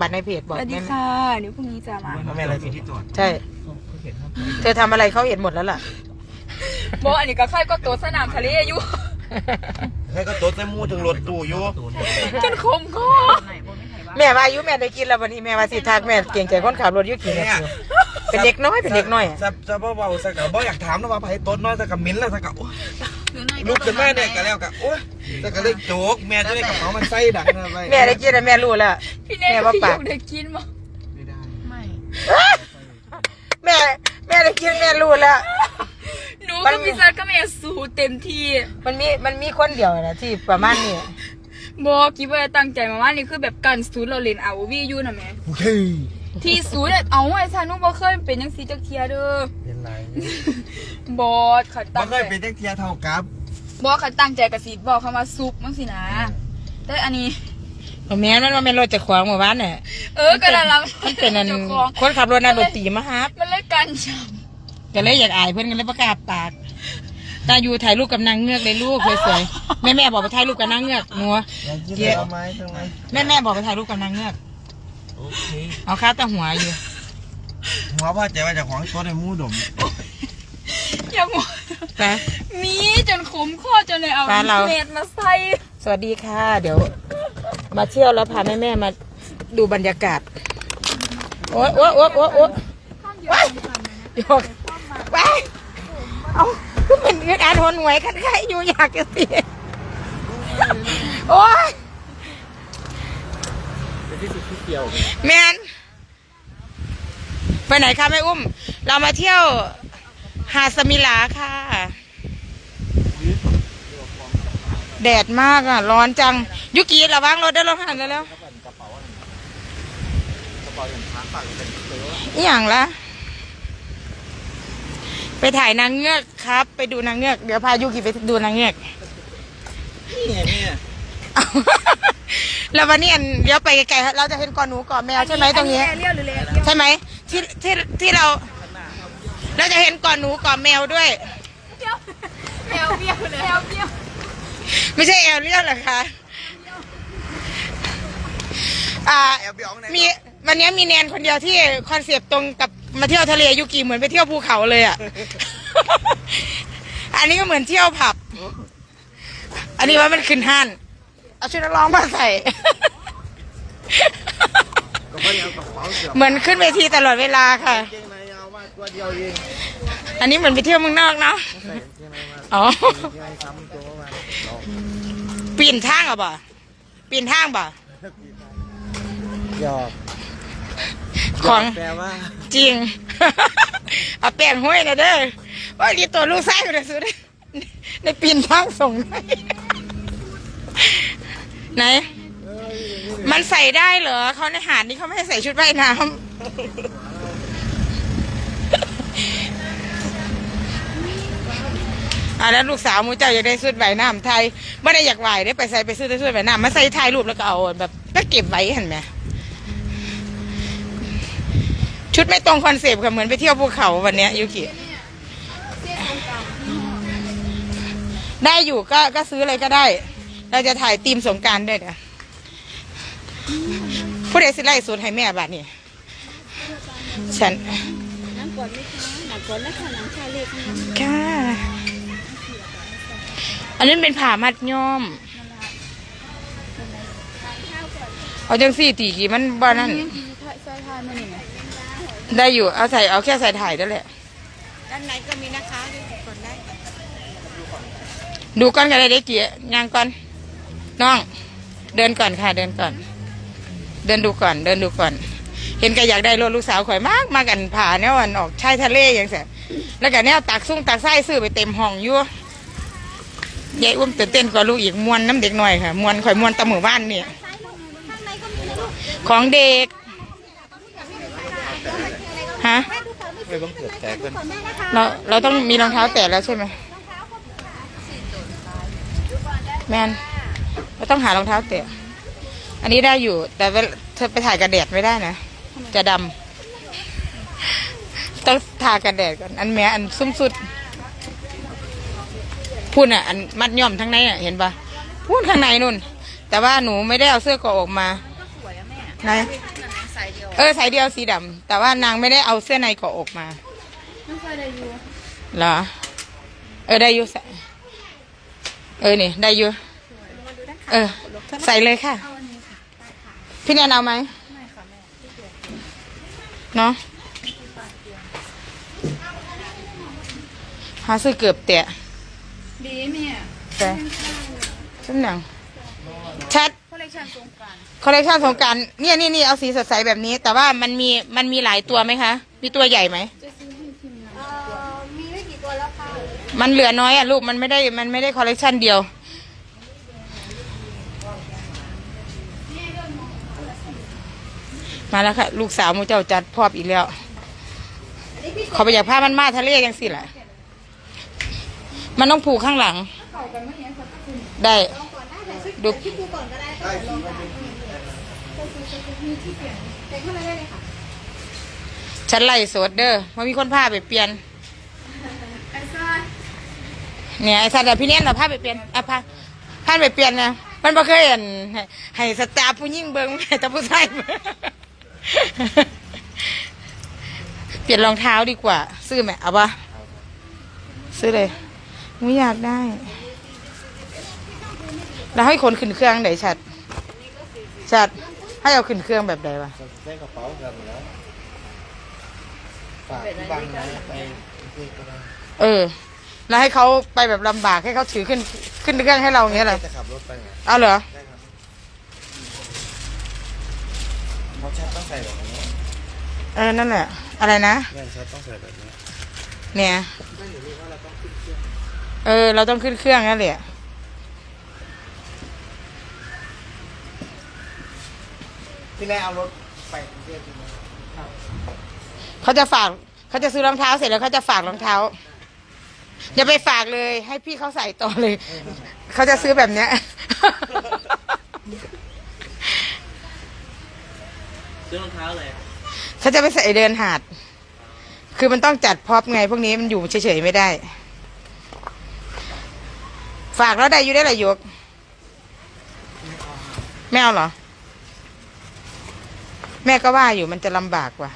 บัตรในเพจสบอกวัสดีแม่ค่ะเดี๋ยวพรุ่งนี้จะมาแม่อะไรที่จอดใช่ เธอทำอะไรเขาเห็นหมดแล้วล่ะบอกอันนี้ก็ใครก็ตัวสนามทะเลอยู่ ให้ก็ตัวใส่หมูถึงรถตู้อยู่จนคมคอแม่ว่าอายุแม่ได้กินแล้ววันนี้แม่ว่าสิทักแม่เก่งใจคนขับรถอยุกี่นาทีเป็นเด็กน้อยเป็นเด็กน้อยอะจะจะบ่เบาสักกะบ่อยากถามนะว่าไผต้นน้อยสักกะมิ้นแล้วสักกะโอ้ยลูกขึ้นมาเนี่ยก็แล้วกะโอ้ย สักกะเลยโจกแม่จะได้กระเป๋ามันใส่ดังนะไปแม่ได้กินแล้วแม่รู้แล้ว พี่เน่แม่พี่ว่ายุปากได้กินมั้ไม่ได้แม่แม่ได้กินแม่รู้แล้ว หนูมัก็นพิซซ่าก็แม่สู้เต็มที่มันมีมันมีคนเดียวนะที่ประมาณนี้บอกคิดว่าตั้งใจมาว่านี่คือแบบการสูตรเราเล่นเอาวีอยู่นะแม่โอเคที่สูตรเอาไอ้ซานุบ่เคยเป็นยังสีจักเทียเด้อเป็นไรบอสขัดบ่ตั้งเคใจยเป็นจักเทียเท่ากับ บอสขัดตั้งใจกับสีบอกคำว่าซุปมั้งสินะแต่อันนี้แม่มันว่าแม่รถจะขวางหมู่บ้านเนี่ยเออก็ได้ละมันเป็นอันจ้าของคนขับรถน่ะดนตรีมาฮับมันเลยกันช้ก็เลยอยากอายเพื่อนกันเลยประกล้าศปากตาอยู่ถ่ายรูปกับนางเงือกเลยลูกสวยๆแม่แม่บอกไปถ่ายรูปกับนางเงือกหนัว อยากกินเจี๊ยบเอาไหมทำไมแม่แม่บอกไปถ่ายรูปกับนางเงือกโอเคเอาข้าวตาหัวอยู่ หัวพ่อใจว่าเจะของตัวในหมูดมำอย่าหมด นะมีจนขมข้อจนเลยเอาปลาเรา เม็ดมาใส่สวัสดีค่ะ เดี๋ยว มาเที่ยวแล้วพาแม่แม่ๆมาดูบรรยากาศ โอ๊ยโอ๊ยโอ๊ยโอ๊ยโอ๊ยว้ายโยกว้ายเอาก็เป็นเงือกอาทนหวยกันใครอยู่อยากจะเสียโอ๊ยแมนไปไหนคะแม่อุ้ม เรามาเที่ยว หาดสมิลาค่ะ แดดมากอะ ร้อนจัง ยุกีระวังรถได้รถหันแล้วอหย่างละไปถ่ายนางเงือกครับ ไปดูนางเงือก เดี๋ยวพายุกีไปดูนางเงือกนี่ไงแม่แล้ววันนี้อันเดี๋ยวไปไกลๆเราจะเห็นก่อนหนูก่อนแมวใช่ไหมตรงนี้อัเลี้ยวหรือเลี้ยวใช่ไหมที่ที่ที่เรา เราจะเห็นก่อนหนูก่อนแมวด้วยเลี้ยวเลี้ยวเลี้ยวเลี้ยวเลี้ยวไม่ใช่แอลเลียนเหรอคะอ่าแอบไปออกไหนมีวันนี้มีแนนคนเดียวที่คอนเซปต์ตรงกับมาเที่ยวทะเลยุกิเหมือนไปเที่ยวภูเขาเลยอะ อันนี้ก็เหมือนเที่ยวผับ อันนี้ว่ามันขึ้นห้านเอาชุดนักร้องมาใส่ก็ไม่เอากระเป๋าเสือเหมือนขึ้นเวทีตลอดเวลาค่ะ เกงในเอามา ตัวเดียวเองอันนี้เหมือนไปเที่ยวเมืองนอกเนาะใส่เกงในมาอ๋อเกงในซ้ำตัวมาลองปีนทางเหรอบ่ปีนทางบ่หยอกของแปลว่าจริง เอาแป้งห้อยนะเด้อว่าดีตัวลูกไส้กูเลยสุดในปีนทางส่งหน่อยไหน มันใส่ได้เหรอเขาในหาดนี่เขาไม่ให้ใส่ชุดว่ายน้ำ อะแล้วลูกสาวมูเจ้าอยากได้ชุดว่ายน้ำไทยไม่ได้อยากว่ายได้ไปใส่ไปซื้อแต่ชุดว่ายน้ำมาใส่ถ่ายรูปแล้วก็เอาแบบก็เก็บไว้เห็นไหมชุดไม่ตรงคอนเซปต์ค่ะเหมือนไปเที่ยวภูเขาวันเนี้ยยูกิได้อยู่ก็ก็ซื้ออะไรก็ได้ เราจะถ่ายธีมสงกรารด้วยเนี่ยผู้ใดสิไล่สูตรให้แม่บาทนี่ฉันน้ำก่อนไหมคะหนักก่อนนะคะหนังชาเล็กนะค่ะ อันนั้นเป็นผ่ามัดย้อมเอาจังสี่ตีกี่มันบ้านั่นใส่ทานมาหนึ่งได้อยู่เอาใส่เอาแค่ใส่ถ่ายได้แหละด้านในก็มีนะคะดูก่อนได้ ดูก่อนก็ได้เด็กเกี่ยยางก่อนน้อง เดินก่อนค่ะ เดินก่อน เดินดูก่อน เดินดูก่อน เห็นก็อยากได้รถลูกสาวข่อยมากมากันผ่าเนี่ยวันออกชายทะเลอย่างเสียแล้วก็เนี่ยตักซุ้งตักไส้ซื้อไปเต็มห้องอยู่ ยายอุ้มตื่นเต้นกว่าลูกอีกมวนน้ำเด็กหน่อยค่ะมวนข่อยมวนตะหมู่บ้านนี่ของเด็กฮะไม่ต้องเกิดแตกกันเราเราต้องมีรองเท้าแตะแล้วใช่ไหมแมนเราต้องหารองเท้าแตะอันนี้ได้อยู่ แต่เวลาเธอไปถ่ายกันแดดไม่ได้นะจะดำต้องทากันแดดก่อน อันแม้อันซุ่มสุด พูดอะอันมัดย่อมทั้งในอะเห็นปะพูดข้างในนู่น แต่ว่าหนูไม่ได้เอาเสื้อเกราะออกมาไหนสายเดียวเออสายเดียวสีดำแต่ว่านางไม่ได้เอาเสื้อในเกาะอกมาไม่เคยได้อยู่เหรอเออได้อยู่ใส่เออนี่ได้อยู่เออ ใส่เลยค่ะ พี่แนนเอาไหมเนาะหาซื้อเกือบแตะ ดีเนี่ยแต่ชุดหนังชัดคอลเลคชันสงกรารคอลเลคชันสงกรารเนี่ยนี่นี่เอาสีสดใสแบบนี้ แต่ว่ามันมีมันมีหลายตัวไหมคะ มีตัวใหญ่ไหมมีไม่กี่ตัวแล้วค่ะมันเหลือน้อยอะลูกมันไม่ได้มันไม่ได้คอลเลคชันเดียว มาแล้วค่ะ ลูกสาวมูเจ้าจัดพอบอีกแล้วเขาไปอยากพามันมาทะเลยังสิแหละ มันต้องผูกข้างหลัง ได้ ดูที่กูก่อนก็ได้ค่ะลองกันมีที่เปลี่ยนแต่เข้ามาได้เลยค่ะฉันไล่สดเด้อมันมีคนพาไปเปลี่ยนเนี่ยไอ้สัตว์พี่เน้นเราพาไปเปลี่ยนอะพาพาไปเปลี่ยนนะมันบ่เคยเห็นให้สตาฟผู้ยิ่งเบิ้งให้แต่ผู้ชายเปลี่ยนรองเท้าดีกว่า ซื้อไหมเอาปะซื้อเลย ไม่อยากได้ แล้วให้คนขึ้นเครื่องไหนชัด ชัด ให้เอาขึ้นเครื่องแบบใดวะใส่กระเป๋ากันแล้วฝากที่บ้านนะไปที่ก็ได้เออ แล้วให้เขาไปแบบลำบากให้เขาถือขึ้นขึ้นเครื่องให้เราอย่างเงี้ยเหรอจะขับรถไปไงเอาเหรอ ได้ครับเขาชัดต้องใส่แบบนี้เออ นั่นแหละ อะไรนะ แม่นชัดต้องใส่แบบนี้ เนี่ยเออ เราต้องขึ้นเครื่องนั่นแหละพี่แม่เอารถไปกรุงเทพใช่ไหมเขาจะฝากเขาจะซื้อรองเท้าเสร็จแล้วเขาจะฝากรองเท้าอย่าไปฝากเลย ให้พี่เขาใส่ต่อเลย เขาจะซื้อแบบเนี้ย ซื้อรองเท้าเลยเขาจะไปใส่เดินหาด คือมันต้องจัดพร็อพไง พวกนี้มันอยู่เฉยๆไม่ได้ ฝากแล้วได้อยู่ได้หรอยกไม่เอาเหรอ แม่ก็ว่าอยู่มันจะลำบากว่ะ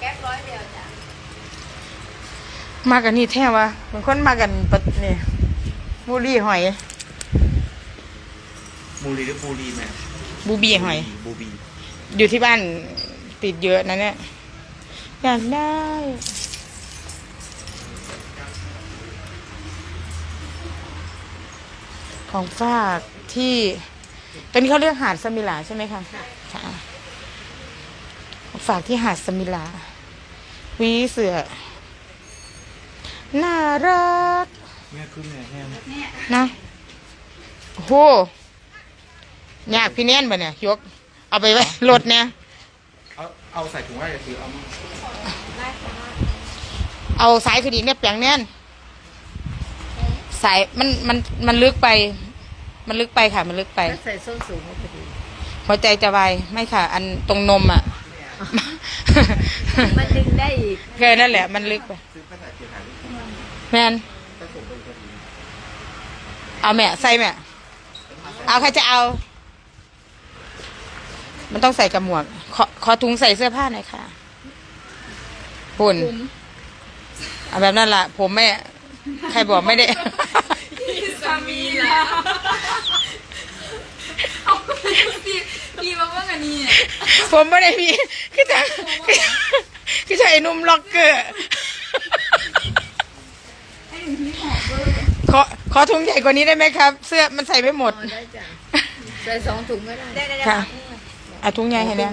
แก๊ปร้อยเดียวจ้ะมากันนี่แท้วะบางคนมากันปะนี่บูรี่หอย บูรีหรือบูรีแม่บูบีหอย บูบี อยู่ที่บ้านติดเยอะนะเนี่ย อยากได้ ของฝากที่ตอนนี้เขาเรียกหาดสมิลาใช่ไหมคะค่ะของฝากที่หาดสมิลาหวีเสือน่ารักแม่ขึ้นแม่แห้งนะโอ้โหยากพี่เน้นบ่เนี่ยยก เอาไปไว้รถเนี่ย เอาเอาใส่ถุงไว้คือเอามาเอาสายคือดีเนี่ยแปลงแน่นสายมันมันมันลึกไป มันลึกไปค่ะ มันลึกไปใส่ส้นสูงพอดีหัวใจจะวายไม่ค่ะ อันตรงนมอะ มันดึงได้อีกเกินนั่นแหละ มันลึกไปซื้อไปใส่เกียร์ถ่ายรูปแมนเอาแม่ใส่แม่เอาใครจะเอา มันต้องใส่กับหมวก ขอขอถุงใส่เสื้อผ้าหน่อยค่ะหุ่นเอาแบบนั้นล่ะ ผมไม่ ใครบอกไม่ได้พี่สามีแล้วเอาพี่พี่มาว่ากันนี่ผมไม่ได้มีคือจะคือจะไอ้หนุ่มล็อกเกอร์ให้หนูพี่หอมเบอร์ขอขอถุงใหญ่กว่านี้ได้ไหมครับ เสื้อมันใส่ไม่หมด ได้จ้ะใส่สองถุงก็ได้ ได้ได้ค่ะเอาถุงใหญ่ให้เนี่ย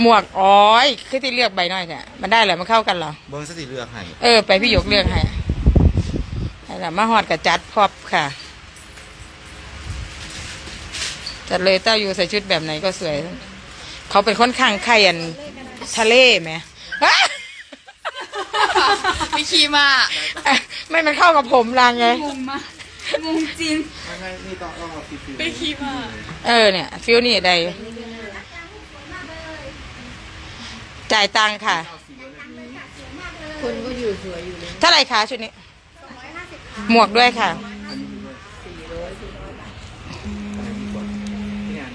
หมวกอ๋อยคือที่เลือกใบน้อยเนี่ยมันได้เหรอมันเข้ากันเหรอเบอร์สติเลือกให้เออไปพี่หยกเลือกให้ให้ละมาหอดกับจัดพอบค่ะ จัดเลยเต้าอยู่ใส่ชุดแบบไหนก็สวย เขาเป็นคนข้างไข่อันทะเลไหมพี่คีมาอะไม่มันเข้ากับผมรางไงงงมากงงจริงไม่ไม่นี่ต้องต้องเอาฟิลพี่คีมาเออเนี่ย ฟิลนี่ได้ จ่ายตังค่ะ คนก็อยู่สวยอยู่เลยเท่าไหร่คะชุดนี้ หมวกด้วยค่ะสี่ร้อยเนี่ย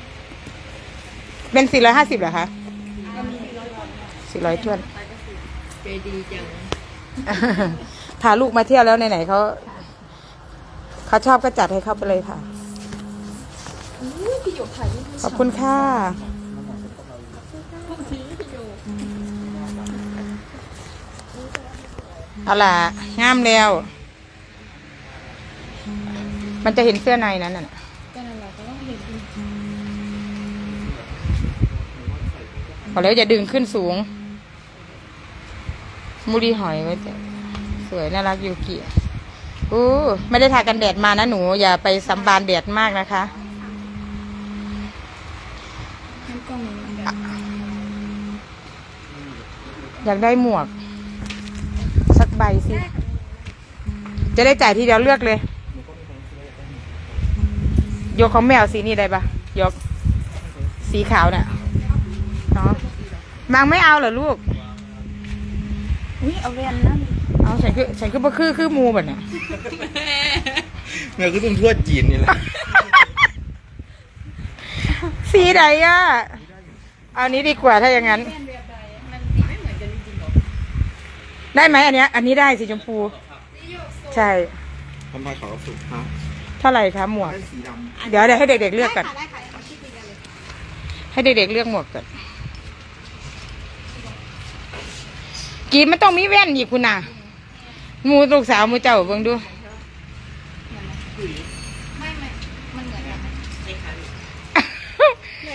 เป็นสี่ร้อยห้าสิบเหรอคะสี่ร้อยทวนเปดีจัง พาลูกมาเที่ยวแล้วไหนๆเขาเขาชอบก็จัดให้เขาไปเลยค่ะพี่หยกถ่ายรูปขอบคุณค่ะ เอาล่ะงามแล้ว มันจะเห็นเสื้อในนั้นน่ะก็นั่นแหละก็ต้องเห็นดูบอแล้วอย่าดึงขึ้นสูง มูดีหอยไว้แต่สวยน่ารักยูกิอู้ไม่ได้ทากันแดดมานะหนู อย่าไปสัมบานแดดมากนะคะน้ำกล้องมันแบบอยากได้หมวก ใบสิ จะได้จ่ายทีเดียวเลือกเลย ยกของแมวสีนี้ได้ปะยก สีขาวน่ะเนาะมังไม่เอาเหรอลูก อุ้ยเอาเรียนนั่นเอาฉันคือฉันคือบ่คือคือหมูแบบน่ะแม่ก็ต้องทั่วจีนนี่แหละ สีใดอะ เอานี้ดีกว่าถ้าอย่างนั้นเรียนแบบใดมันสีไม่เหมือนกันจริงๆหรอ ได้ไหมอันเนี้ยอันนี้ได้สีชมพู ใช่ ทำไมเขาสุกฮะเท่าไหร่คะหมวก ได้สีดำเดี๋ยวเดี๋ยวให้เด็กๆเลือกก่อนให้เด็กๆเลือกหมวกก่อนกีมันต้องมีแว่นอีกคุณน่ะหมูลูกสาวหมูเจ้าเบิ่งดู ไม่ไม่มันเหมือนกัน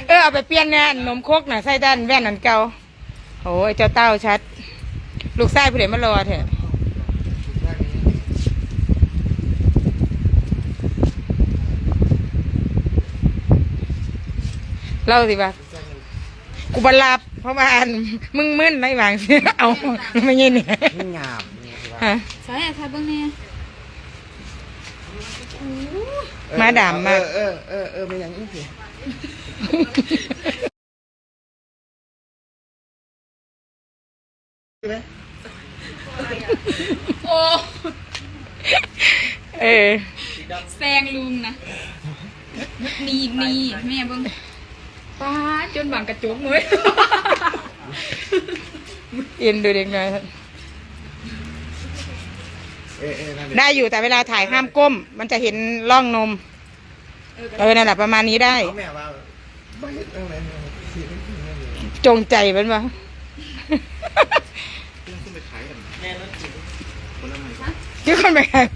เออเอาไปเปลี่ยนเนี่ยนมโคกน่ะใส่ด้านแว่นอันเก่าโอ้ยเจ้าเต้าชัด ลูกไส้ผู้ใดมารอเถอะเล่าสิว่ากูบหลับเพราะว่าอันมึงมึนไม่หวังสิเอาไม่ยินเนี่ยนี่งามฮะใช่ค่ะเบื้องนี้มาดามมากเออเออเออเป็นอย่างนี้สิ โอ้เออแซงลุงนะนี่นี่แม่เบิ้งป้าดจนบังกระจกมือเอ็นดูเด็กน้อยเออเออนั่นแหละได้อยู่แต่เวลาถ่ายห้ามก้ม มันจะเห็นร่องนม เออนั่นแหละประมาณนี้ได้ เขาแม่ว่าไม่เห็นเรื่องอะไรเลยสีไม่ขึ้นเลย จงใจมันวะ ขึ้นไปขายกันแม่รถจีนคนละไม้ ที่คนไปกัน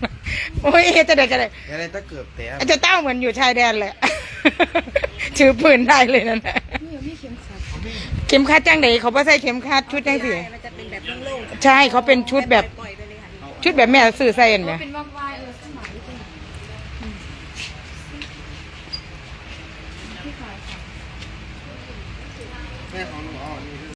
โอ้ยเฮ็ดจะได้กันเลยอะไรถ้าเกือบแต่อาจจะเต้าเหมือนอยู่ชายแดนเลย ถือปืนได้เลยนั่นแหละนี่ไม่เข็มขัดเข็มขัดจังไดเขาบ่ใส่เข็มขัดชุดจังสิมันจะเป็นแบบโล่งใช่เขาเป็นชุดแบบๆปล่อยไปเลยค่ะชุดแบบแม่สื่อใส่เห็นไหม เป็นวอก